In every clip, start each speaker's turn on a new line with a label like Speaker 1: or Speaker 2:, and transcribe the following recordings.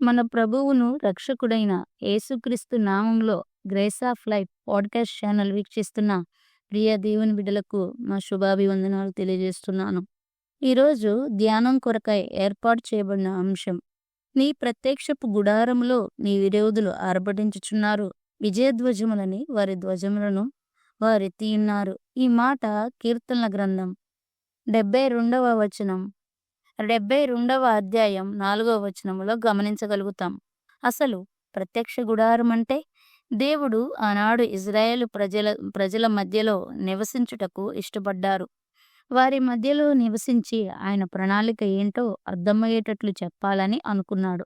Speaker 1: మన ప్రభువును రక్షకుడైన యేసుక్రీస్తు నామంలో grace of life podcast channel వీక్షిస్తున్న ప్రియ దేవుని బిడ్డలకు మా శుభాభివందనాలు తెలియజేస్తున్నాను. ఈరోజు ధ్యానం కొరకై ఏర్పాటు చేయబడిన అంశం నీ ప్రత్యక్షపు గుడారములో నీ విరోధులు ఆర్భటించుచున్నారు. విజయధ్వజములని వారి ధ్వజములను వారి తీయున్నారు ఈ మాట కీర్తనల గ్రంథం డెబ్బై రెండవ వచనం డెబ్బై రెండవ అధ్యాయం నాలుగవ వచనములో గమనించగలుగుతాం. అసలు ప్రత్యక్ష గుడారం అంటే దేవుడు ఆనాడు ఇజ్రాయేల్ ప్రజల ప్రజల మధ్యలో నివసించుటకు ఇష్టపడ్డారు. వారి మధ్యలో నివసించి ఆయన ప్రణాళిక ఏంటో అర్థమయ్యేటట్లు చెప్పాలని అనుకున్నాడు.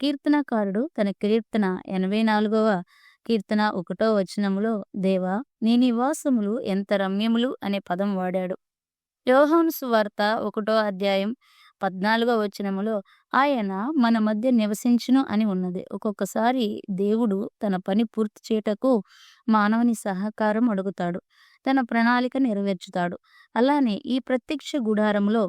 Speaker 1: కీర్తనకారుడు తన కీర్తన ఎనభై నాలుగవ కీర్తన ఒకటో వచనములో దేవా నీ నివాసములు ఎంత రమ్యములు అనే పదం వాడాడు. యోహాను సువార్త ఒకటో అధ్యాయం పద్నాలుగో వచనములో ఆయన మన మధ్య నివసించును అని ఉన్నది. ఒక్కొక్కసారి దేవుడు తన పని పూర్తి చేయటకు మానవుని సహకారం అడుగుతాడు. తన ప్రణాళిక నెరవేర్చుతాడు. అలానే ఈ ప్రత్యక్ష గుడారంలో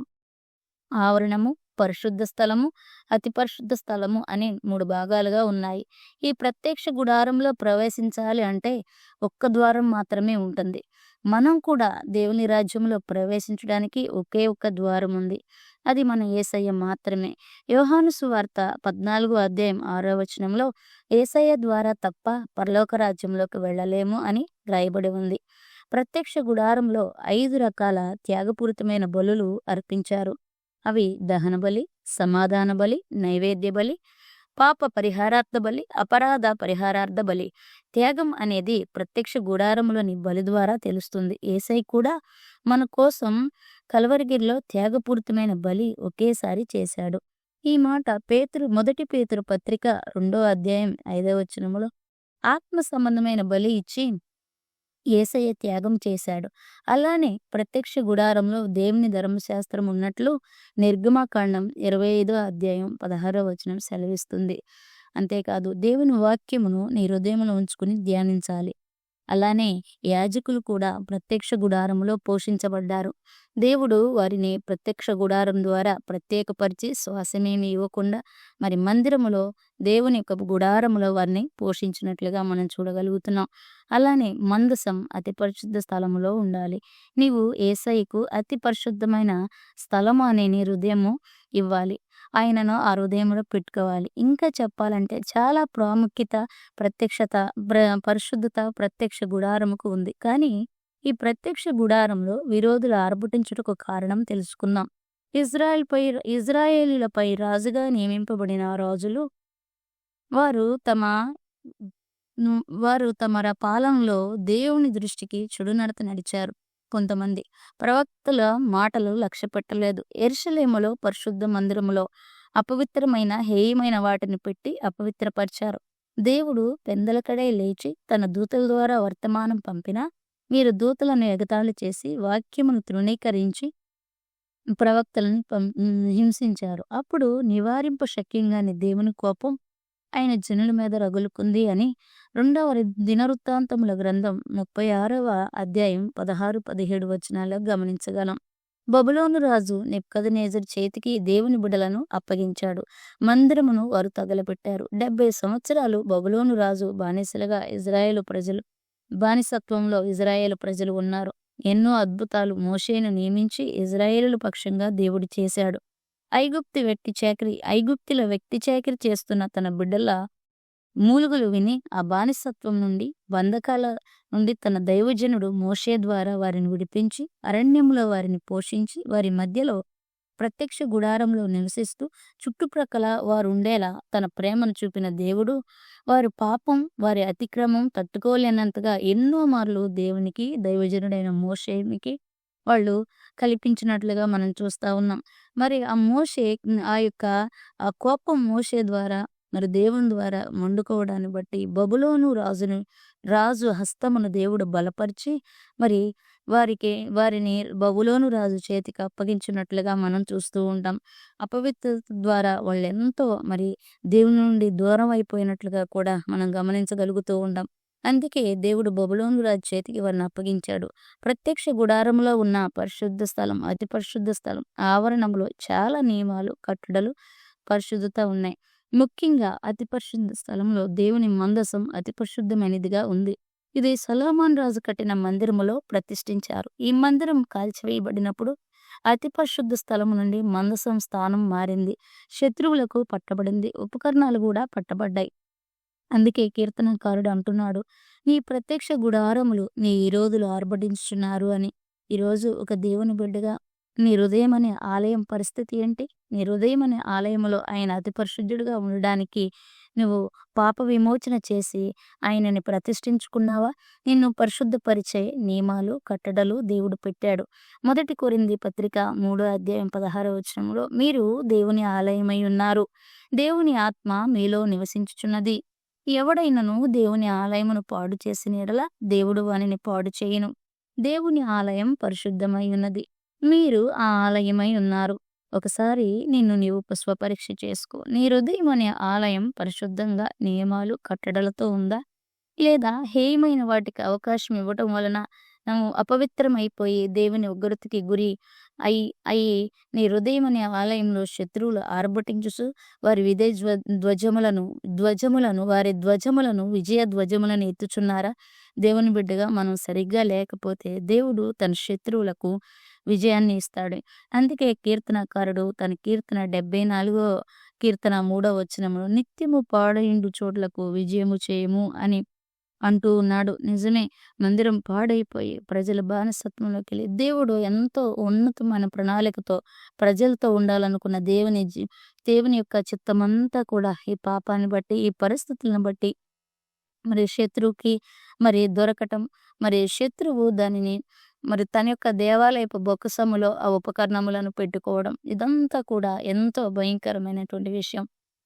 Speaker 1: ఆవరణము పరిశుద్ధ స్థలము అతి పరిశుద్ధ స్థలము అని మూడు భాగాలుగా ఉన్నాయి. ఈ ప్రత్యక్ష గుడారంలో ప్రవేశించాలి అంటే ఒక్క ద్వారం మాత్రమే ఉంటుంది. మనం కూడా దేవుని రాజ్యంలో ప్రవేశించడానికి ఒకే ఒక్క ద్వారం ఉంది. అది మన ఏసయ్య మాత్రమే. యోహాను సువార్త పద్నాలుగు అధ్యాయం ఆరో వచనంలో ఏసయ్య ద్వారా తప్ప పరలోక రాజ్యంలోకి వెళ్ళలేము అని రాయబడి ఉంది. ప్రత్యక్ష గుడారంలో ఐదు రకాల త్యాగపూరితమైన బలులు అర్పించారు. అవి దహన బలి సమాధాన బలి నైవేద్య బలి పాప పరిహారార్థ బలి అపరాధ పరిహారార్థ బలి. త్యాగం అనేది ప్రత్యక్ష గుడారములోని బలి ద్వారా తెలుస్తుంది. ఏసై కూడా మన కోసం కలవరిగిరిలో త్యాగపూరితమైన బలి ఒకేసారి చేశాడు. ఈ మాట పేతురు మొదటి పేతురు పత్రిక రెండో అధ్యాయం ఐదవ వచనములో ఆత్మ సంబంధమైన బలి ఇచ్చి ఏసయ్య త్యాగం చేశాడు. అలానే ప్రత్యక్ష గుడారంలో దేవుని ధర్మశాస్త్రం ఉన్నట్లు నిర్గమాకాండం ఇరవై ఐదో అధ్యాయం పదహారో వచనం సెలవిస్తుంది. అంతేకాదు దేవుని వాక్యమును నీ హృదయంలో ఉంచుకుని ధ్యానించాలి. అలానే యాజకులు కూడా ప్రత్యక్ష గుడారములో పోషించబడ్డారు. దేవుడు వారిని ప్రత్యక్ష గుడారం ద్వారా ప్రత్యేకపరిచి శ్వాసమేమి ఇవ్వకుండా మరి మందిరములో దేవుని యొక్క గుడారములో వారిని పోషించినట్లుగా మనం చూడగలుగుతున్నాం. అలానే మందసం అతి పరిశుద్ధ స్థలములో ఉండాలి. నీవు ఏసైకు అతి పరిశుద్ధమైన స్థలము అనే నీ హృదయము ఇవ్వాలి. ఆయనను ఆ హృదయంలో పెట్టుకోవాలి. ఇంకా చెప్పాలంటే చాలా ప్రాముఖ్యత ప్రత్యక్షత పరిశుద్ధత ప్రత్యక్ష గుడారముకు ఉంది. కానీ ఈ ప్రత్యక్ష గుడారంలో విరోధులు ఆర్భటించుటకు కారణం తెలుసుకుందాం. ఇజ్రాయెల్ పై ఇజ్రాయేలులపై రాజుగా నియమింపబడిన రాజులు వారు తమ వారు తమ పాలనలో దేవుని దృష్టికి చెడునడత నడిచారు. కొంతమంది. ప్రవక్తల మాటలు లక్ష్య పెట్టలేదు. ఎరుసలేములో పరిశుద్ధ మందిరములో అపవిత్రమైన హేయమైన వాటిని పెట్టి అపవిత్రపరిచారు. దేవుడు పెందలకడే లేచి తన దూతల ద్వారా వర్తమానం పంపినా మీరు దూతలను ఎగతాళి చేసి వాక్యమును తృణీకరించి ప్రవక్తలను హింసించారు. అప్పుడు నివారింప శక్యంగాని దేవుని కోపం ఆయన జనుల మీద రగులుకుంది అని రెండవ దినవృత్తాంతముల గ్రంథం ముప్పై ఆరవ అధ్యాయం పదహారు పదిహేడు వచనాల్లో గమనించగలం. బబులోను రాజు నెప్కదనేజర్ చేతికి దేవుని బిడలను అప్పగించాడు. మందిరమును వారు తగలపెట్టారు డెబ్బై సంవత్సరాలు బబులోను రాజు బానిసలుగా ఇజ్రాయేల్ ప్రజలు బానిసత్వంలో ఇజ్రాయేల్ ప్రజలు ఉన్నారు. ఎన్నో అద్భుతాలు మోషేను నియమించి ఇజ్రాయేలు పక్షంగా దేవుడు చేశాడు. ఐగుప్తి వ్యక్తి చాకరి ఐగుప్తిలో వ్యక్తి చేకరి చేస్తున్న తన బిడ్డల మూలుగులు విని ఆ బానిసత్వం నుండి బంధకాల నుండి తన దైవజనుడు మోషే ద్వారా వారిని విడిపించి అరణ్యంలో వారిని పోషించి వారి మధ్యలో ప్రత్యక్ష గుడారంలో నివసిస్తూ చుట్టుప్రక్కల వారు ఉండేలా తన ప్రేమను చూపిన దేవుడు వారి పాపం వారి అతిక్రమం తట్టుకోలేనంతగా ఎన్నో మార్లు దేవునికి దైవజనుడైన మోషేనికి వాళ్ళు కల్పించినట్లుగా మనం చూస్తూ ఉన్నాం. మరి ఆ మోషే ఆ యొక్క ఆ కోపం మోషే ద్వారా మరి దేవుని ద్వారా మండుకోవడాన్ని బట్టి బబులోను రాజును రాజు హస్తమును దేవుడు బలపరిచి మరి వారికి వారిని బబులోను రాజు చేతికి అప్పగించినట్లుగా మనం చూస్తూ ఉంటాం. అపవిత్ర ద్వారా వాళ్ళు ఎంతో మరి దేవుని నుండి దూరం అయిపోయినట్లుగా కూడా మనం గమనించగలుగుతూ ఉంటాం. అందుకే దేవుడు బబులోను రాజు చేతికి వారిని అప్పగించాడు. ప్రత్యక్ష గుడారంలో ఉన్న పరిశుద్ధ స్థలం అతి పరిశుద్ధ స్థలం ఆవరణంలో చాలా నియమాలు కట్టడలు పరిశుద్ధత ఉన్నాయి. ముఖ్యంగా అతి పరిశుద్ధ స్థలంలో దేవుని మందసం అతి పరిశుద్ధమైనదిగా ఉంది. ఇది సలోమాన్ రాజు కట్టిన మందిరములో ప్రతిష్ఠించారు. ఈ మందిరం కాల్చివేయబడినప్పుడు అతి పరిశుద్ధ స్థలము నుండి మందసం స్థానం మారింది. శత్రువులకు పట్టబడింది. ఉపకరణాలు కూడా పట్టబడ్డాయి. అందుకే కీర్తనకారుడు అంటున్నాడు నీ ప్రత్యక్ష గుడారములు నీ ఈరోజులు ఆర్భటించున్నారు అని. ఈరోజు ఒక దేవుని బిడ్డగా నీ హృదయం అనే ఆలయం పరిస్థితి ఏంటి? నీ హృదయం అనే ఆలయంలో ఆయన అతి పరిశుద్ధుడిగా ఉండడానికి నువ్వు పాప విమోచన చేసి ఆయనని ప్రతిష్ఠించుకున్నావా? నిన్ను పరిశుద్ధపరిచే నియమాలు కట్టడలు దేవుడు పెట్టాడు. మొదటి కొరింది పత్రిక మూడో అధ్యాయం పదహారో వచనంలో మీరు దేవుని ఆలయమై ఉన్నారు. దేవుని ఆత్మ మీలో నివసించుచున్నది. ఎవడైనను దేవుని ఆలయమును పాడు చేసిన ఎడల దేవుడు వానిని పాడు చేయను. దేవుని ఆలయం పరిశుద్ధమై ఉన్నది. మీరు ఆ ఆలయమై ఉన్నారు. ఒకసారి నిన్ను నీవు పుష్పపరీక్ష చేసుకో. నీ హృదయం అనే ఆలయం పరిశుద్ధంగా నియమాలు కట్టడలతో ఉందా? లేదా హేయమైన వాటికి అవకాశం ఇవ్వటం వలన నువ్వు అపవిత్రమైపోయి దేవుని ఉగ్రతకి గురి అయి అయి నీ హృదయం అనే ఆలయంలో శత్రువులు ఆర్భటించుసు వారి విజయ ధ్వ ధ్వజములను ధ్వజములను వారి ధ్వజములను విజయ ధ్వజములను ఎత్తుచున్నారా? దేవుని బిడ్డగా మనం సరిగ్గా లేకపోతే దేవుడు తన శత్రువులకు విజయాన్ని ఇస్తాడు. అందుకే కీర్తనకారుడు తన కీర్తన డెబ్బై నాలుగో కీర్తన మూడో వచ్చినము నిత్యము పాడైండు చోట్లకు విజయము చేయము అని అంటూ ఉన్నాడు. నిజమే మందిరం పాడైపోయి ప్రజల బానిసత్వంలోకి వెళ్ళి దేవుడు ఎంతో ఉన్నతమైన ప్రణాళికతో ప్రజలతో ఉండాలనుకున్న దేవుని దేవుని యొక్క చిత్తమంతా కూడా ఈ పాపాన్ని బట్టి ఈ పరిస్థితులను బట్టి మరి శత్రువుకి మరి దొరకటం మరి శత్రువు దానిని మరి తన యొక్క దేవాలయపు బొక్కసములో ఆ ఉపకరణములను పెట్టుకోవడం ఇదంతా కూడా ఎంతో భయంకరమైనటువంటి విషయం.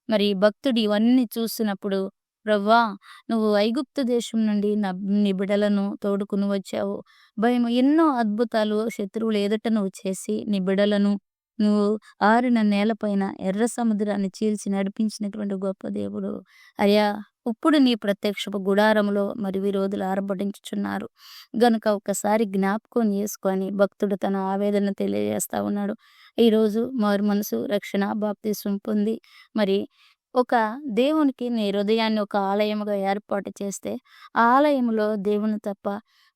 Speaker 1: మరి భక్తుడు ఇవన్నీ చూసినప్పుడు ప్రవ్వా నువ్వు ఐగుప్తు దేశం నుండి నీ బిడలను తోడుకుని వచ్చావు. భయం ఎన్నో అద్భుతాలు శత్రువులు ఎదుట నువ్వు చేసి నీ బిడలను నువ్వు ఆరిన నేలపైన ఎర్ర సముద్రాన్ని చీల్చి నడిపించినటువంటి గొప్ప దేవుడు. అయ్యా ఇప్పుడు నీ ప్రత్యక్షపు గుడారంలో మరి విరోధులు ఆరబడించుచున్నారు గనుక ఒకసారి జ్ఞాపకం చేసుకొని భక్తుడు తన ఆవేదన తెలియజేస్తా ఉన్నాడు. ఈరోజు మారు మనసు రక్షణ బాప్తిస్వం పొంది మరి ఒక దేవునికి నీ హృదయాన్ని ఒక ఆలయముగా ఏర్పాటు చేస్తే ఆ ఆలయంలో దేవుని తప్ప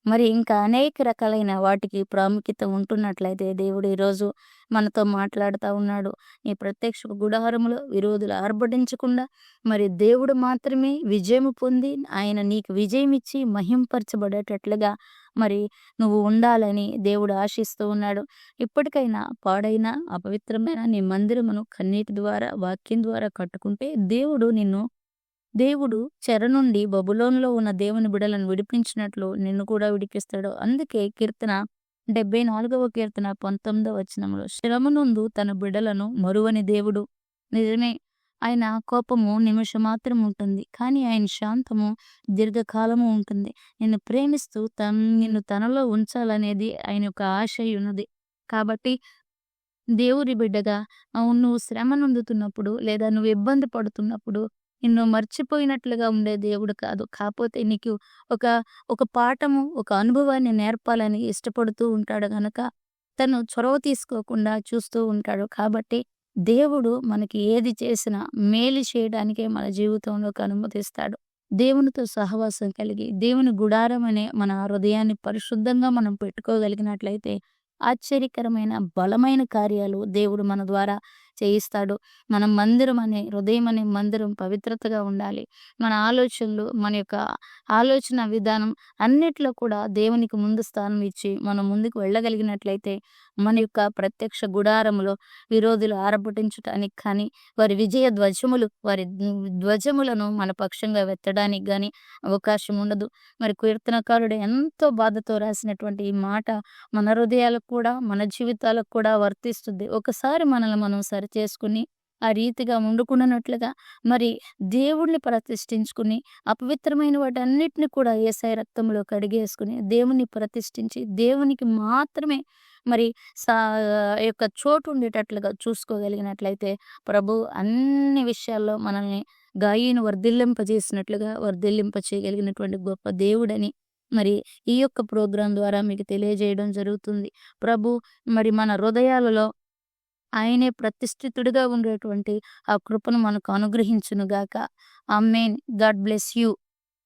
Speaker 1: మరి ఇంకా అనేక రకాలైన వాటికి ప్రాముఖ్యత ఉంటున్నట్లయితే దేవుడు ఈరోజు మనతో మాట్లాడుతూ ఉన్నాడు. నీ ప్రత్యక్ష గుడారములో విరోధులు ఆర్భటించకుండా మరి దేవుడు మాత్రమే విజయం పొంది ఆయన నీకు విజయం ఇచ్చి మహింపరచబడేటట్లుగా మరి నువ్వు ఉండాలని దేవుడు ఆశిస్తూ ఉన్నాడు. ఇప్పటికైనా పాడైన అపవిత్రమైన నీ మందిరమును కన్నీటి ద్వారా వాక్యం ద్వారా కట్టుకుంటే దేవుడు నిన్ను దేవుడు చెర నుండి బబులోన్లో ఉన్న దేవుని బిడలను విడిపించినట్లు నిన్ను కూడా విడిపిస్తాడు. అందుకే కీర్తన డెబ్బై నాలుగవ కీర్తన పంతొమ్మిదవ వచనంలో శ్రమనుందు తన బిడలను మరువని దేవుడు. నిజమే ఆయన కోపము నిమిషం మాత్రం ఉంటుంది కానీ ఆయన శాంతము దీర్ఘకాలము ఉంటుంది. నిన్ను ప్రేమిస్తూ తన నిన్ను తనలో ఉంచాలనేది ఆయన యొక్క ఆశ ఉన్నది కాబట్టి దేవుడి బిడ్డగా నువ్వు శ్రమ నొందుతున్నప్పుడు లేదా నువ్వు ఇబ్బంది పడుతున్నప్పుడు నిన్ను మర్చిపోయినట్లుగా ఉండే దేవుడు కాదు. కాకపోతే నీకు ఒక ఒక పాఠము ఒక అనుభవాన్ని నేర్పాలని ఇష్టపడుతూ ఉంటాడు కనుక తను చొరవ తీసుకోకుండా చూస్తూ ఉంటాడు. కాబట్టి దేవుడు మనకి ఏది చేసినా మేలు చేయడానికే మన జీవితంలోకి అనుమతిస్తాడు. దేవునితో సహవాసం కలిగి దేవుని గుడారం అనే మన హృదయాన్ని పరిశుద్ధంగా మనం పెట్టుకోగలిగినట్లయితే ఆశ్చర్యకరమైన బలమైన కార్యాలు దేవుడు మన ద్వారా చేయిస్తాడు. మన మందిరం అనే హృదయం అనే మందిరం పవిత్రతగా ఉండాలి. మన ఆలోచనలు మన యొక్క ఆలోచన విధానం అన్నిట్లో కూడా దేవునికి ముందు స్థానం ఇచ్చి మనం ముందుకు వెళ్ళగలిగినట్లయితే మన యొక్క ప్రత్యక్ష గుడారములో విరోధులు ఆరబట్టించటానికి కానీ వారి విజయ ధ్వజములు వారి ధ్వజములను మన పక్షంగా వెత్తడానికి కానీ అవకాశం ఉండదు. మరి కీర్తనకారుడు ఎంతో బాధతో రాసినటువంటి ఈ మాట మన హృదయాలకు కూడా మన జీవితాలకు కూడా వర్తిస్తుంది. ఒకసారి మనల్ని మనం సరి చేసుకుని ఆ రీతిగా వండుకున్నట్లుగా మరి దేవుణ్ణి ప్రతిష్ఠించుకుని అపవిత్రమైన వాటన్నిటిని కూడా ఏసై రక్తంలో కడిగేసుకుని దేవుని ప్రతిష్ఠించి దేవునికి మాత్రమే మరి సా యొక్క చోటు ఉండేటట్లుగా చూసుకోగలిగినట్లయితే ప్రభు అన్ని విషయాల్లో మనల్ని గాయను వర్ధిల్లింపజేసినట్లుగా వర్ధిల్లింప చేయగలిగినటువంటి గొప్ప దేవుడని మరి ఈ యొక్క ప్రోగ్రాం ద్వారా మీకు తెలియజేయడం జరుగుతుంది. ప్రభు మరి మన హృదయాలలో ఆయనే ప్రతిష్ఠితుడిగా ఉండేటువంటి ఆ కృపను మనకు అనుగ్రహించునుగాక. మెయిన్ గాడ్ బ్లెస్ యూ.